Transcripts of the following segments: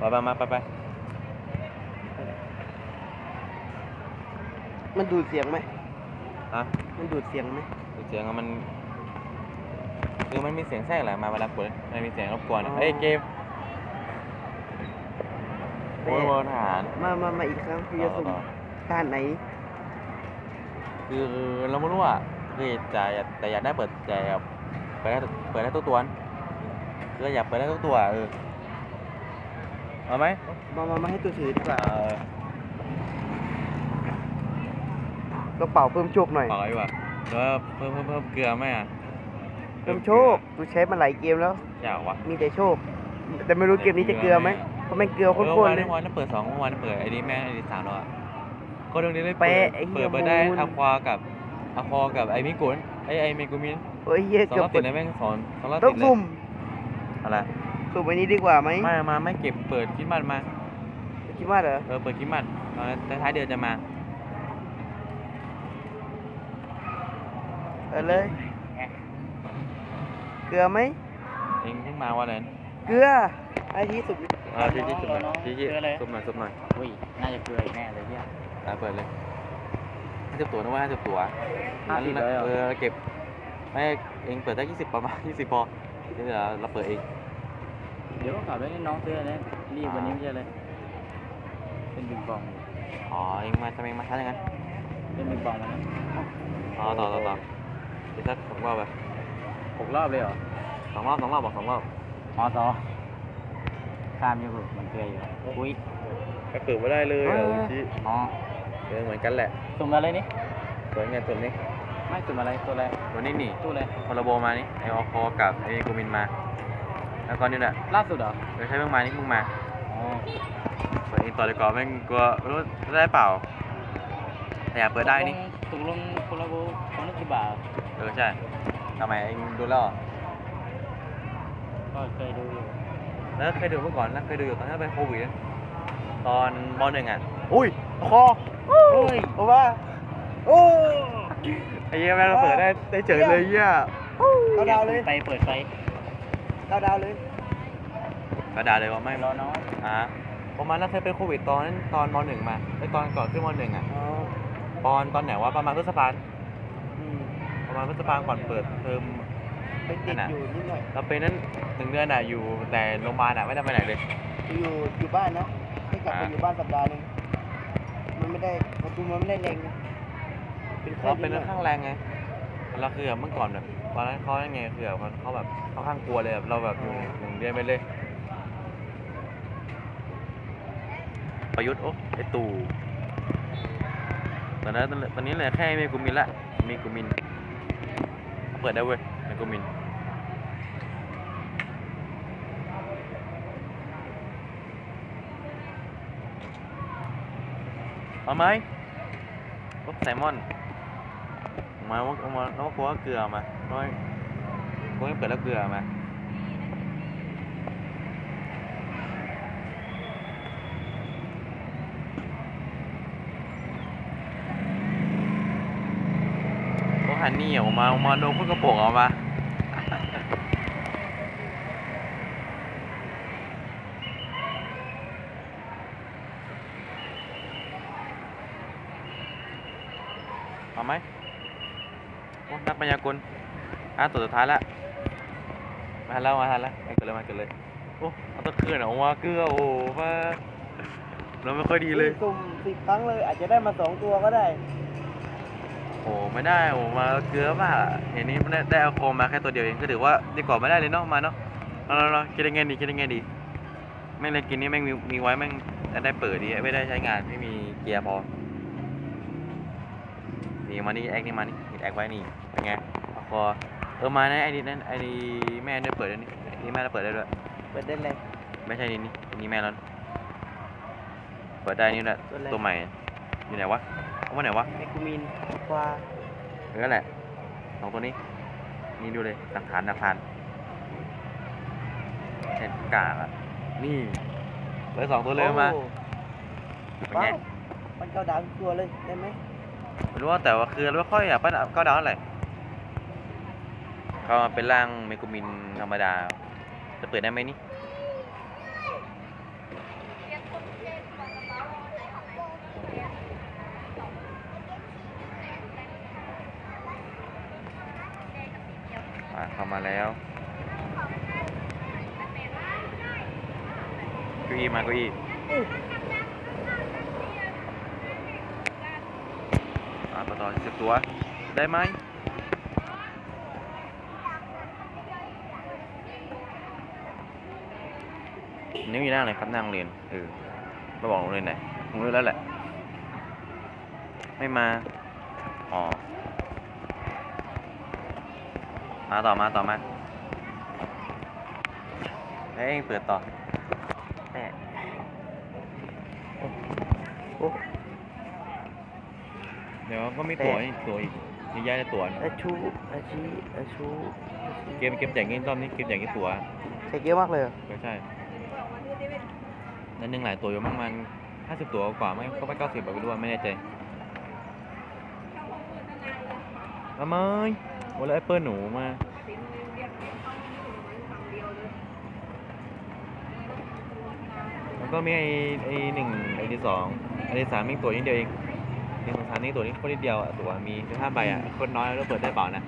ไปไปมาไปไปมันดูดเสียงไหมฮะมันดูดเสียงไหมเสียงอะมันคือมันมีเสียงแทรกแหละมาเวลากดมันมีเสียงรบกวนอะเฮ้ยเกมโอ้ยบนทหารมามามาอีกครั้งพี่ต่จะอสุ่มต่อท่านไหน คือเราไม่รู้อะคือจะแต่อยากได้เปิดแต่เปิดได้เปิดได้ทุกตัวนะคืออยากเปิดได้ทุกตัวเออ เอาไหมมามามาให้ตัวถือดีกว่าเออกระเป๋าเพิ่มโชคหน่อยเปล่าดีกว่าแล้วเพิ่มเพิ่มเพิ่มเกลือไหมอะเพิ่มโชคกูใช้มาหลายเกมแล้ว อยากวะมีแต่โชค แต่ไม่รู้เกมนี้จะเกลือไหมเพราะแม่งเกลือโคเออตรวันๆเลนี้ยวันนี้เปิดสองเมื่อวานเปิดไอ้นี่แม่ไอ้นี่สามแล้วอะก็ตรงนี้เลยเป๊ะเปิดไอ้เหี้เปิยดเปิดได้มูลอะควากับอะควากับไอ้มิกุนไอ้ไอ้มิกุมินเฮ้ยเหี้ยสองเกือบรอบเปิติดดเลยแม่งสอนสองรอบต้ติองดเลยสุ่มอะไร สุ่มอันนี้ดีกว่าไหมไม่มาไม่เก็บเปิดคริดมันมา คิดว่าเหรอ เออเปิดคริดมันตอนท้ายๆเดือนจะมา เออเลย เกลือไหม เองเพิ่งมาวันนั้นเกลือ ไอ้ที่สุดอ่าจี้จี้จุ่มหน่อยจี้จี้จุ่มหน่อยจุ่มหน่อยอุ้ยน่าจะเกลืออีกแน่เลยเนี่ยอ่าเปิดเลยห้าสิบตัวนะเว่าห้าสิบตัวห้าสิบเลยเหรอเออเก็บไม่เองเปิดได้ยี่สิบประมาณยี่สิบพอที่เหลือเราเปิดเอง เดี๋ยวก็กลับด้วยนี่น้องซื้อเลยรีบวันนี้ไม่ใช่เลย เป็นบิงบอง อ๋อเองมาทำไมมาช้าอย่างนั้นเป็นบิงบองมันนะอ๋อต่อต่อต่อเดี๋ยวสักสองรอบไปหกรอบเลยเหรอสองรอบสองรอบบอกสองรอบอ๋อต่อข้ามอยู่มันเกลืออยู่อุ้ยก็เปิดไม่ได้เลยเออะอเมื่อกี้อ๋อเออเหมือนกันแหละสุ่มอะไรนี่สวยไงตัวนี้ไม่สุ่มอะไรตัวอะไรตัวนี้นี่ตู้อะไรคอลลาโบมานี่ไอออคอกับไอกูมินมา แล้วก็นี่แหละล่าสุดเหรอเดี๋ยวใช้เพิ่งมานี่เพิ่งมาอ๋อเปิดเองต่อเลยก่อนแม่งกลัวไม่รู้ได้เปล่า แต่อยากเปิดได้นี่ตกลงคนละโบคนละกี่บาทเออใช่ทำไมเองดูแล้วเหรอก็เคยดูอยู่แล้วเคยดูเมื่อก่อนนะเคยดูอยู่ตอนที่เป็นโควิดนะตอนมหนึ่งอะอุ้ยคอเฮ้ยโอ้ว่าโอ้ไอ้เหี้ยแม่งเราเปิดได้ได้เฉยเลยเหี้ยเอาดาวเลยไปเปิดไฟ เอาดาวเลยกระดาษเลยว่าไม่รอน้องอ่าประมาณนั้นเคยเป็นโควิดตอนนั้นตอนมหนึ่งมาไอ้ตอนก่อนขึ้นมหนึ่งอะอ๋อตอนตอนไหนวะประมาณพฤษภาอืมประมาณพฤษภาก่อนเปิดเทอม ไปติดนั่นน่ะอยู่นิดหน่อย เราเป็นนั้นหนึ่งเดือนอะอยู่แต่โรงพยาบาลอะไม่ได้ไปไหนเลย อยู่อยู่บ้านนะให้กลับไปอ่า อยู่บ้านสัปดาห์หนึงมันไม่ได้ประตูมันไม่ได้แรงนะเป็นไข้เราเป็นดหอยข้างแรงไง เราคือแบบเมื่อก่อนแบบตอนนั้นเขายังไงคือแบบเขาแบบเขาข้างกลัวเลยแบบเราแบบอยู่หนึ่งเดือนไปเลย ประยุทธ์โอ้ไอตู่ตอนนั้นตอนนี้เหลยแค่มีกูมินละมีกูมิน เปิดได้เว้ยมีกูมินเอาไหมพวกไซมอน มาว่าเอามาแล้วก็กลัวเกลือมาน้อยกลัวให้เปิดแล้วเกลือมาพวกฮันนี่ออกมาออกมาโดนพวกกระโปรงออกมาเอาไหม นักปัญญากลอะตัวสุดท้ายละมาแล้วมาแล้วมาเกิดเลยมาเกิดเลยโอ้เอาตะเคือนออกมาเกลือโอ้มาเราไม่ค่อยดีเลยสุ่มสิบครั้งเลย อาจจะได้มาสองตัวก็ได้ โอ้ไม่ได้โอ้มาเกลือมากอะเห็นนี้มันได้ได้เอาโคมมาแค่ตัวเดียวเองก็ถือว่าดีกว่าไม่ได้เลยเนาะมาเนาะเราเราเราคิดได้ไงดีคิดได้ไงดีแม่งเลยกินนี่แม่งมีมีไว้แม่งได้เปิดดีไม่ได้ใช้งานไม่มีเกียร์พอนี่มานี่แอคนี่มานี่ แอคไว้นี่เป็นไงเอาคอเออมานะไอ้นี่นั่นไอ้นี่แม่ได้เปิดด้วยนี่ไอ้นี่แม่ได้เปิดได้ด้วยเปิดได้เลยไม่ใช่นี่นี่อันนี่แม่แล้วเปิดได้นี่แหละตัวอะไรตัวใหม่อยู่ไหนวะเอามาไหนวะแมกกูมินควาเออแหละสองตัวนี้ นี่ดูเลยหลักฐานหลักฐานเห็นกากอะนี่เลยสองตัวเลยเอามาโอ้เป็นว้าไงวมันเก้าดาวทุกตัวเลยได้ไหม ไม่รู้ว่าแต่ว่าคือไม่ค่อยอะป้าก็ดาวเท่ไรเขามาเป็นร่างเมกุมินธรรมดา จะเปิดได้ไหมนี่เข้ามาแล้วก้าอีมาก้าอี ต่อสิบตัว ได้ไหมนี่มีนั่งเลยครับนั่งเรียนเออมาบอกโรงเรียนไหนผมรู้แล้วแหละ ไม่มา อ๋อ มาต่อมาต่อมาแล้วเองเปิดต่อ แปะโอ้โอ้ เดี๋ยวก็มีตั๋วอีกตั๋วอีกนี่ย้ายได้ตั๋วอาชูอาชีอาชูเกมเกมแจกเงินรอบนี้เกมแจกเงินตั๋วใช้เยอะมากเลยเหรอก็ใช่นั่นหนึ่งหลายตั๋วอยู่ประมาณห้าสิบตั๋วกว่าไหมก็ไปเก้าสิบไปรู้ว่าไม่แน่ใจทำไมโอ้แล้วแอปเปิลหนูมาแล้วก็มีไอ้ไอ้หนึ่งไอ้ที่สองไอ้ที่สามมีตัวนิดเดียวเอง หนึ่งสองสามนี่ตัวนี้คนนิดเดียวอะตัวมีสิบห้าใบอะคนน้อยแล้วเปิดได้เปล่านะ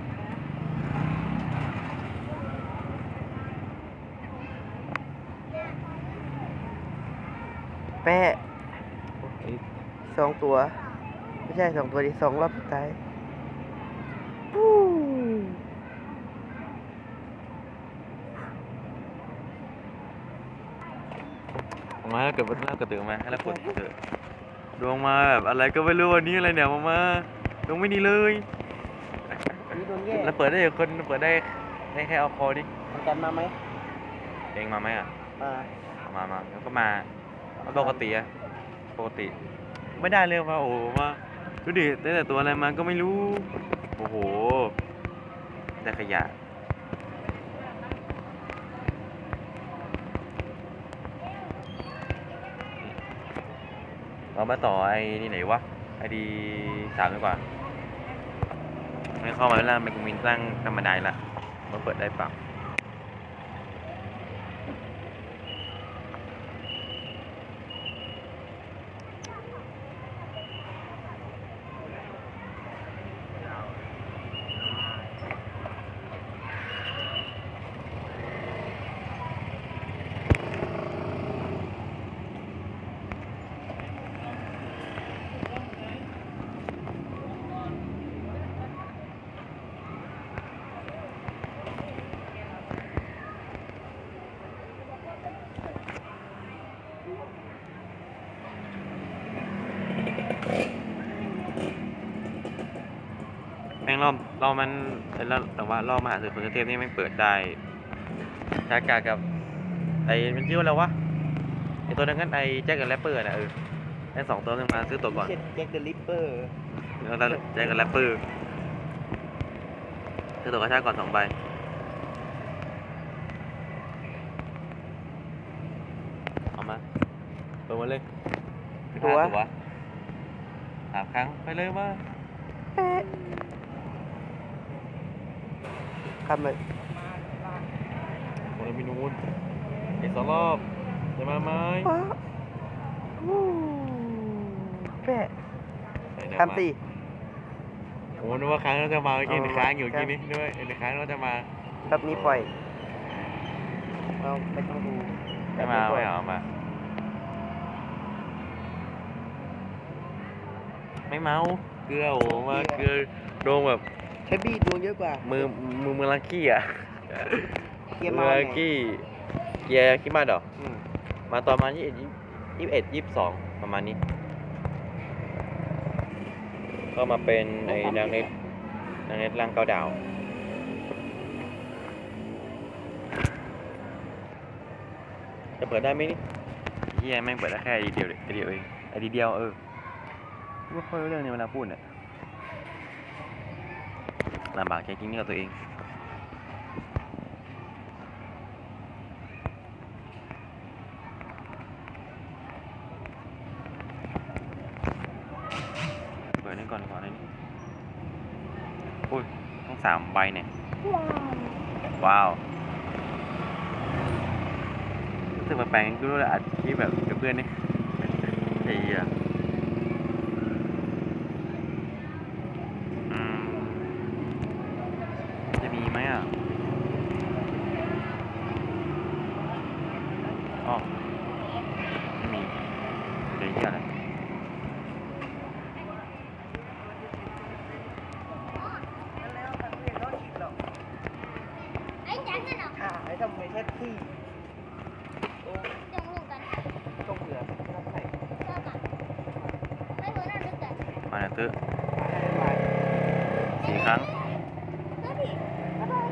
แปะไอ้สองตัว ไม่ใช่สองตัวดิสองรอบสุดท้ายวู้ออกมาแล้วเกิดแล้วเกิดตื่นมาให้แล้วกดเถอะ ดวงมาแบบอะไรก็ไม่รู้วันนี้อะไรเนี่ยมามาดวงไม่ดีเลยนี่โดนแย่แล้วเปิดได้คนเปิดได้ได้แค่เอาคอดิมันกันมาไหมเองมาไหมอะมาเอามามาแล้วก็มาปกติอะปกติ ไม่ได้เลยว่าโอ้โหมาดูดิได้แต่ตัวอะไรมาก็ไม่รู้ โอ้โห ได้ขยะ เรามาต่อไอ้นี่ไหนวะไอดีสามดีกว่าไม่เข้ามาแล้วมันมินตั้งธรรมดาละมันเปิดได้เปล่า รอบรอบมันเอ้ยแล้วแต่ว่ารอบมหาศึกคนเทพนี่แม่งเปิดได้ชากากับ ไอ้มันชื่อว่าอะไรวะไอ้ตัวนั้นกันไอ้แจ็คกับแรปเปอร์น่ะเออไอ้สองตัวนึงมาซื้อตัวก่อนเจ็ดแจ็คเดอะลิปเปอร์แล้วก็แจ็คกับแรปเปอร์ซื้อตัวกระชากก่อนสองใบเอามาเปิดหมดเลยห้าตัวสามครั้งไปเลยว่า แปะคำเลยโอ้ยมีนูนอีกสองรอบจะมาไหมว้าวู้แปะไหนๆคำสี่โอ้นึกว่าค้างเราจะมาเมื่อกี้เอาในค้างอยู่ครัเมื่อบกี้นี้ด้วยในค้างเราจะมาแบบนี้ปล่อยเราไม่ต้องดูไม่มาไม่เอามา ไม่เมาเกลือโอ้มาเกลือโดนแบบ แคบบี้ดวงเยอะกว่า มือมือมือลังกี้อะเกียร์มืมาอไงลังกี้เกียร์ขี้มาดอกอืมมาตอนประมาณยี่สิบเอ็ดยี่สิบสองประมาณนี้ ก็มาเป็นไอ้นางเน็ตนางเน็ตร่างเก้าดาว จะเปิดได้ไหมนี่เฮียแม่งเปิดได้แค่ไอเดียวไอเดียวเองไอเดียวเออไม่ค่อยรู้เรื่องในเวลาพูดเนี่ย ลำบากใจจริงๆกับตัวเองเปิดนี่ก่อนดีกว่อนนี่อุ้ยต้องสามใบเนี่ยว้าวรู้สึกแปลกๆก็รู้แหละอัดคลิปแบบกับเพื่อนนี่ไอ้เหี้ยอืมจะมีไหมอะ จอเหี้ยอะไร ไอ้จันนั่นเหรอ อ่าไอ้ ทำไมแท็กซี่โอ้จงลูกกันต้องเหลือทำไมชอบกันไม่เหมือนนั่นลึกกันมาเนี่ยตื้อมาสี่ครั้งเฮ้ยพี่ขอโทษ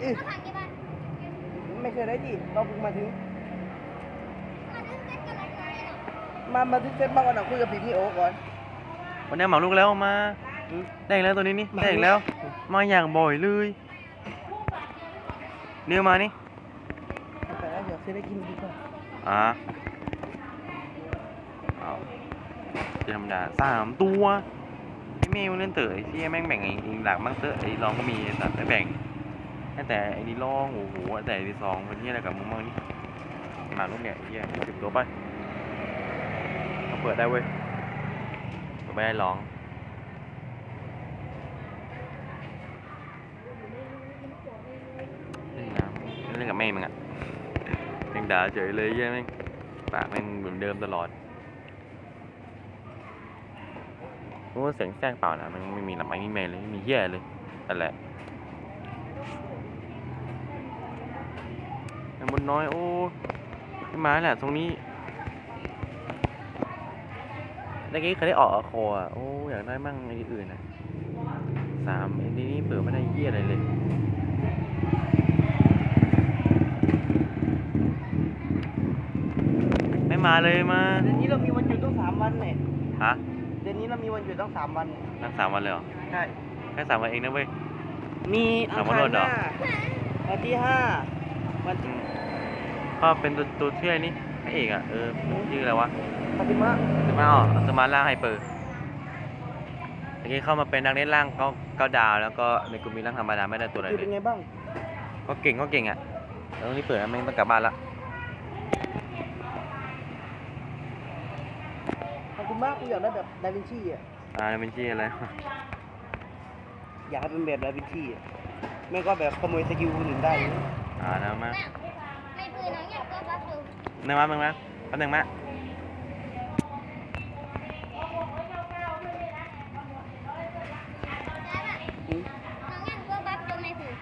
อื้อถ้าผ่านกี่บ้านไม่เคยได้ดิเราเพิ่งมาถึง มาดึงเส้นกันเลยเลยเนาะมามาถึงเซ็ตมาก่อนนะคุยกับพี่พี่โอก่อนวันนี้เหมาลูกแล้วมาอืมได้อีกแล้วตัวนี้นี่ ได้อีกแล้ว มาอย่างบ่อยเลย เรียวมานี่แต่แล้วเดี๋ยวซื้อได้กินดีกว่าอ่าเอาจะธรรมดาสามตัวไอ้เมย์มันเล่นเต๋อไอ้ที่แม่งแบ่งไอ้หลักบ้างเต๋อไอ้รองก็มีแต่ไม่แบ่งให้แต่ไอ้นี่รองโอ้โหแต่ไอ้ที่สองมันที่อะไรกับมึงบ้างนี่มาลูกเนี่ยไอ้เหี้ยสิบตัวไปเอาเปิดได้เว้ยเปิดไม่ได้ร้องเล่นน้ำเล่นกับแม่มึงอะแม่งด่าเฉยเลยเหี้ยแม่งปากแม่งเหมือนเดิมตลอดโอ้เสียงแทรกเปล่านะมันไม่มีลำไม้ไม่มีเมย์เลยไม่มีเหี้ยเลยนั่นแหละไอ้บนน้อยโอ้ไม่มาแหละตรงนี้เมื่อกี้เคยได้ออกอะโคอะโอ้อยากได้มั่งไอ้อื่นนะสามไอ้นี่นี่เปิดไม่ได้เหี้ยอะไรเลย ม่มาเลยมาเดือนนี้เรามีวันหยุดต้องสามวันเนี่ยฮะเดือนนี้เรามีวันหยุดต้องสามวันเนี่ยนักสามวันเลยเหรอใช่แค่สามวันเองนะเว้ย มีอังสามวัคานรรถหเหรอน้าวันที่ห้าวันอืมก็เป็นตัวตัวเชื่อนี่พระเอกอะเออชื่ออะไรวะปฏิมาสมาอ๋อสมาร่างไฮเปอร์เมื่อกี้เข้ามาเป็นนักเล่นร่างเก้าเก้าดาวแล้วก็ในกลุ่มมีร่างธรรมดาไม่ได้ตัวอะไรคือเลเป็นยไงบ้าง ก็เก่งก็เก่งอะแล้วตรงนี้เปิดแล้วไม่ต้องกลับบ้านละ ขอบคุณ มากกูอยากได้แบบดาวินชีอะอ่าเป็นชื่ออะไรอยากให้เป็นแบบดาวินชีอะไม่ก็แบบขโมยสกิลคนอื่นได้อ่านะมาแม่ไม่ปืนน้องอยากก็บัฟดูหนึ่งมาหนึ่งมาแป๊บหนึ่งมาอืมน้องอยากก็บัฟดูในผืน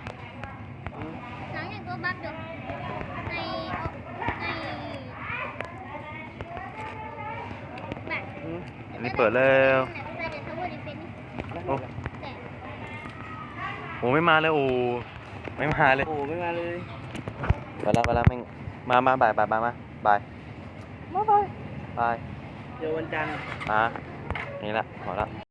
อืมน้องอยากก็บัฟดูในในแบบ อืมอันนี้เปิดแล้วแต่เดี๋ยวเขาพูดเป็นโอ้แต่โหไม่มาเลยโอ้ไม่มาเลยโอ้ไม่มาเลยไปแล้วไปแล้วแม่งมามาบ่ายบ่ายบ่ายมาบ่ายมาไปบ่ายเดี๋ยววันจันทร์มานี่ละพอละ